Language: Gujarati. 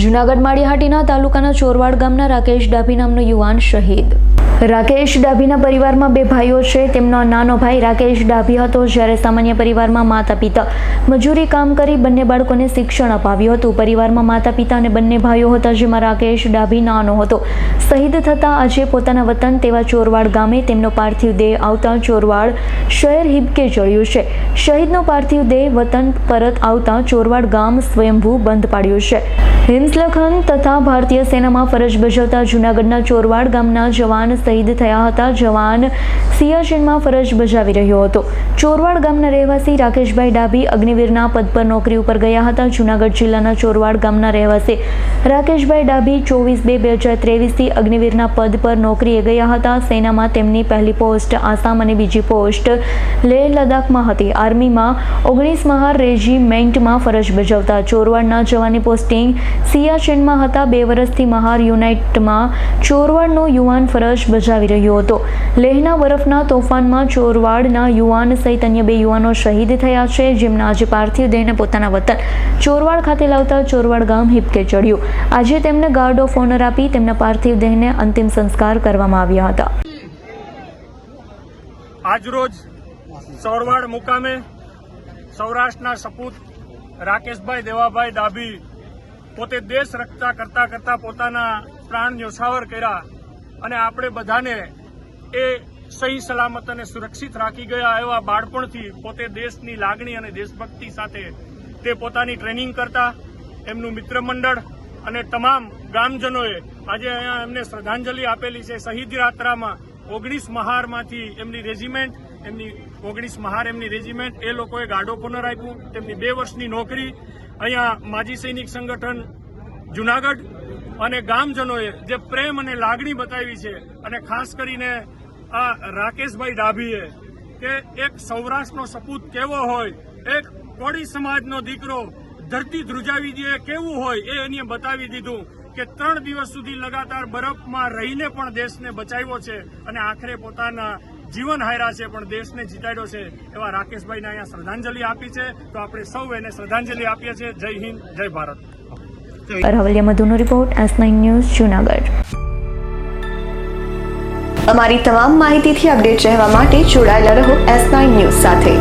જૂનાગઢ માળીહાટીના તાલુકાના ચોરવાડ ગામના રાકેશ ડાભી નામનો યુવાન શહીદ. રાકેશ ડાભીના પરિવારમાં બે ભાઈઓ છે. તેમનો નાનો ભાઈ રાકેશ ડાભી હતો જ્યારે સામાન્ય પરિવારમાં માતા પિતા મજૂરી કામ કરી બંને બાળકોને શિક્ષણ અપાવ્યું હતું. પરિવારમાં માતા પિતા અને બંને ભાઈઓ હતા જેમાં રાકેશ ડાભી નાનો હતો. શહીદ થતાં આજે પોતાના વતન તેવા ચોરવાડ ગામે તેમનો પાર્થિવ દેહ આવતા ચોરવાડ શહેર હિબકે ચડ્યું છે. શહીદનો પાર્થિવ દેહ વતન પરત આવતા ચોરવાડ ગામ સ્વયંભૂ બંધ પાડ્યું છે. હિમસ્લખન તથા ભારતીય સેનામાં ફરજ બજાવતા જૂનાગઢના ચોરવાડ ગામના જવાન શહીદ થયા હતા. જવાન સિયાચીનમાં ફરજ બજાવી રહ્યો હતો. ચોરવાડ ગામના રહેવાસી રાકેશભાઈ ડાભી અગ્નિવીરના પદ પર નોકરી ઉપર ગયા હતા. જૂનાગઢ જિલ્લાના ચોરવાડ ગામના રહેવાસી રાકેશભાઈ ડાભી ચોવીસ બે બે હજાર ત્રેવીસથી અગ્નિવીરના પદ પર નોકરીએ ગયા હતા. સેનામાં તેમની પહેલી પોસ્ટ આસામ અને બીજી પોસ્ટ લેહ લદ્દાખમાં હતી. આર્મીમાં ઓગણીસ મહાર રેજિમેન્ટમાં ફરજ બજાવતા ચોરવાડના જવાની પોસ્ટિંગ સિયાચીનમાં હતા. બે વર્ષથી મહાર યુનાઇટમાં ચોરવાડનો યુવાન ફરજ બજાવી રહ્યો હતો. લેહના બરફના તોફાનમાં ચોરવાડના યુવાન સહિત અન્ય બે યુવાનો શહીદ થયા છે. જેમના આજે પાર્થિવ દેહને પોતાના વતન ચોરવાડ ખાતે લાવતા ચોરવાડ ગામ હિપકે ચડ્યું. આજે તેમને ગાર્ડ ઓફ ઓનર આપી તેમના પાર્થિવ દેહને અંતિમ સંસ્કાર કરવામાં આવ્યા હતા. આજરોજ ચોરવાડ મુકામે સૌરાષ્ટ્રના સપૂત રાકેશભાઈ દેવાભાઈ ડાભી પોતે દેશ રક્ષા કરતા કરતા પોતાના પ્રાણ ન્યોછાવર કર્યા અને આપણે બધાને એ સહી, સલામત અને સુરક્ષિત રાખી ગયા એવા બાળપણથી પોતે દેશની લાગણી અને દેશભક્તિ સાથે તે પોતાની ટ્રેનિંગ કરતા. એમનું મિત્ર મંડળ અને તમામ ગામજનોએ આજે અહીંયા એમને શ્રદ્ધાંજલિ આપેલી છે. શહીદ યાત્રામાં ઓગણીસ મહારમાંથી એમની રેજિમેન્ટ, એમની ઓગણીસ મહાર એમની રેજિમેન્ટ, એ લોકોએ ગાડો ઓનર આપ્યું તેમની બે વર્ષની નોકરી અહીંયા માજી સૈનિક સંગઠન જુનાગઢ અને ગામજનોએ જે પ્રેમ અને લાગણી બતાવી છે અને ખાસ કરીને આ રાકેશભાઈ ડાભીએ કે એક સૌરાષ્ટ્રનો સપૂત કેવો હોય, એક કોળી સમાજનો દીકરો ધરતી ધ્રુજાવી દે કેવું હોય એ એને બતાવી દીધું કે ત્રણ દિવસ સુધી લગાતાર બરફમાં રહીને પણ દેશને બચાવ્યો છે અને આખરે પોતાના જીવન હાર્યા છે, પણ દેશને જીતાડ્યો છે એવા રાકેશભાઈને અહીંયા શ્રદ્ધાંજલિ આપી છે. તો આપણે સૌ એને શ્રદ્ધાંજલિ આપીએ છીએ. જય હિન્દ, જય ભારત. અરવલ્યા મધુનો રિપોર્ટ એસ ન્યૂઝ, જૂનાગઢ. અમારી તમામ માહિતીથી અપડેટ રહેવા માટે જોડાયેલા રહો એસ ન્યૂઝ સાથે.